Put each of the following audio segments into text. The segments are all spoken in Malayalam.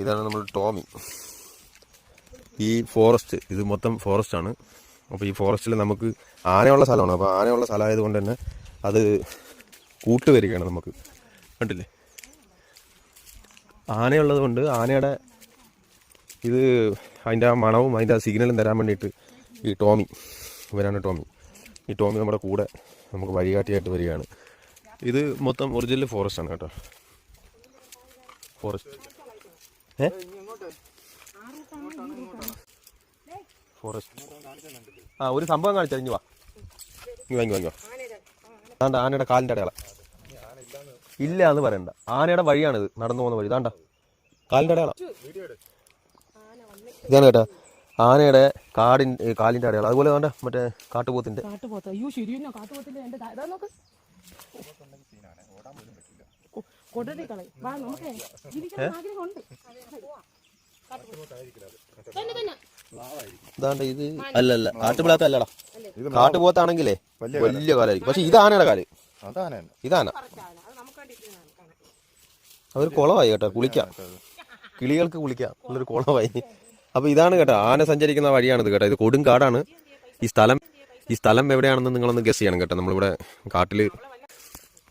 ഇതാണ് നമ്മൾ ടോമി. ഈ ഫോറസ്റ്റ് ഇത് മൊത്തം ഫോറസ്റ്റ് ആണ്. അപ്പോൾ ഈ ഫോറസ്റ്റിൽ നമുക്ക് ആനയുള്ള സ്ഥലമാണ്. അപ്പോൾ ആനയുള്ള സ്ഥലമായതുകൊണ്ട് തന്നെ അത് കൂട്ടുവരികയാണ് നമുക്ക്. കണ്ടില്ലേ? ആനയുള്ളത് കൊണ്ട് ആനയുടെ ഇത് അതിന്റെ ആ മണവും അതിന്റെ ആ സിഗ്നലും തരാൻ വേണ്ടിയിട്ട് ഈ ടോമി ഇവരാണ് ടോമി. ഈ ടോമി നമ്മുടെ കൂടെ നമുക്ക് വഴികാട്ടിയായിട്ട് വരികയാണ്. ഇത് മൊത്തം ഒറിജിനൽ ഫോറസ്റ്റ് ആണ് കേട്ടോ. Forest forest. ആ ഒരു സംഭവം കാണിച്ചാൽ ഇനി വാ. ഇങ്ങ് വാങ്ങി വാങ്ങി വാ ഇങ്ങ് വാ. അതാണ്ട് ആനയുടെ കാലിന്റെ അടയാള. ഇല്ല എന്ന് പറയണ്ട. ആനയുടെ വഴിയാണിത്. നടന്നു പോകുന്ന വഴി. ഇതാണ്ട കാലിന്റെ അടയാളം. ഇതാണ് കേട്ടോ. ആനയുടെ കാടിൻ കാലിന്റെ അടയാളം. അതുപോലെ വേണ്ട മറ്റേ കാട്ടുപോത്തിന്റെ കാട്ടുപോത്ത്. അയ്യോ ശരിയെന്നോ. കാട്ടുപോത്തിന്റെ എന്റെ ദാ- ഓടാൻ പോലും കൊ- കൊടലി കളയും വാ നമുക്ക് ജീവിക്കാൻ ആഗ്രഹമുണ്ട്. ഇതാണ്ട് ഇത് അല്ലല്ല കാട്ടുപിളാത്ത അല്ലടാ കാട്ടുപോത്താണെങ്കിലേ വലിയ കാലായിരിക്കും. പക്ഷെ ഇതാനയുടെ കാൽ. ഇതാണ് ഇതാന. അതൊരു കുളമായി കേട്ടോ കുളിക്കാം. കിളികൾക്ക് കുളിക്കാം. ഉള്ളൊരു കുളമായി. അപ്പൊ ഇതാണ് കേട്ടോ ആന സഞ്ചരിക്കുന്ന വഴിയാണിത് കേട്ടോ. ഇത് കൊടുങ്കാടാണ് ഈ സ്ഥലം ഈ സ്ഥലം എവിടെയാണെന്ന് നിങ്ങളൊന്ന് ഗസ് ചെയ്യണം കേട്ടോ. നമ്മളിവിടെ കാട്ടിൽ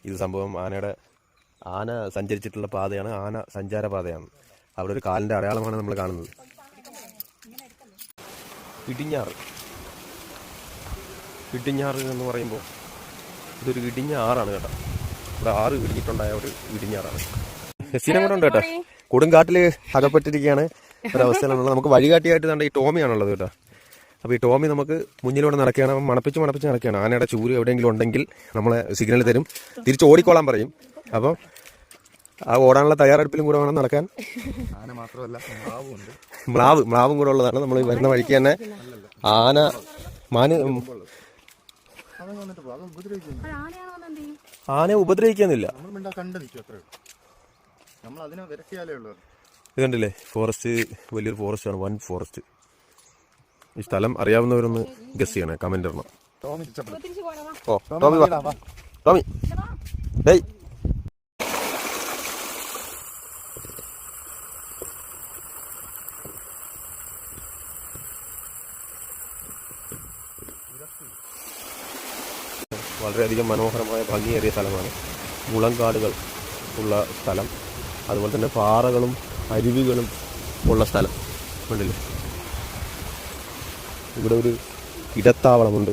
ഇത് സംഭവം ആനയുടെ ആന സഞ്ചരിച്ചിട്ടുള്ള പാതയാണ് ആന സഞ്ചാര പാതയാണ്. അവിടെ ഒരു കാലിന്റെ അടയാളമാണ് നമ്മൾ കാണുന്നത്. ഇടിഞ്ഞാറ്. ഇടിഞ്ഞാറ് എന്ന് പറയുമ്പോൾ ഇതൊരു ഇടിഞ്ഞ ആറാണ് കേട്ടോ. ഇവിടെ ആറ് ഇടിഞ്ഞിട്ടുണ്ടായ ഒരു ഇടിഞ്ഞാറാണ്. സീനം കൂടെ ഉണ്ട് കേട്ടോ. കൊടുങ്കാട്ടിൽ അകപ്പെട്ടിരിക്കുകയാണ്. ഒരവസ്ഥയിലാണുള്ളത് നമുക്ക് വഴികാട്ടിയായിട്ട് തന്നെ ഈ ടോമിയാണുള്ളത് കേട്ടോ. അപ്പോൾ ഈ ടോമി നമുക്ക് മുന്നിലൂടെ നടക്കുകയാണ്. മണപ്പിച്ച് മണപ്പിച്ച് നടക്കുകയാണ്. ആനയുടെ ചൂര് എവിടെയെങ്കിലും ഉണ്ടെങ്കിൽ നമ്മളെ സിഗ്നൽ തരും. തിരിച്ച് ഓടിക്കോളാൻ പറയും. അപ്പം ആ ഓടാനുള്ള തയ്യാറെടുപ്പിലും കൂടെ വേണം നടക്കാൻ. ആന മാത്രമല്ല മ്ലാവ് മ്ലാവും കൂടെ ഉള്ളതാണ്. നമ്മൾ വരുന്ന വഴിക്ക് തന്നെ ആന മാന് ആന അവൻ ഇതുണ്ടല്ലേ ആനയെ ഉപദ്രവിക്കാന്നില്ല ഇത് കണ്ടില്ലേ? ഫോറസ്റ്റ് വലിയൊരു ഫോറസ്റ്റ് ആണ് വൻ ഫോറസ്റ്റ് ഈ സ്ഥലം അറിയാവുന്നവരൊന്ന് ഗസ് ചെയ്യണേ കമന്റ് ഇടണം. ടോമി ഓ ടോമി ടോമി. ഡേയ്. വളരെയധികം മനോഹരമായ ഭംഗിയേറിയ സ്ഥലമാണ്. മുളങ്കാടുകൾ ഉള്ള സ്ഥലം. അതുപോലെ തന്നെ പാറകളും അരുവികളും ഉള്ള സ്ഥലം. കണ്ടില്ലേ? ഇവിടെ ഒരു ഇടത്താവളമുണ്ട്.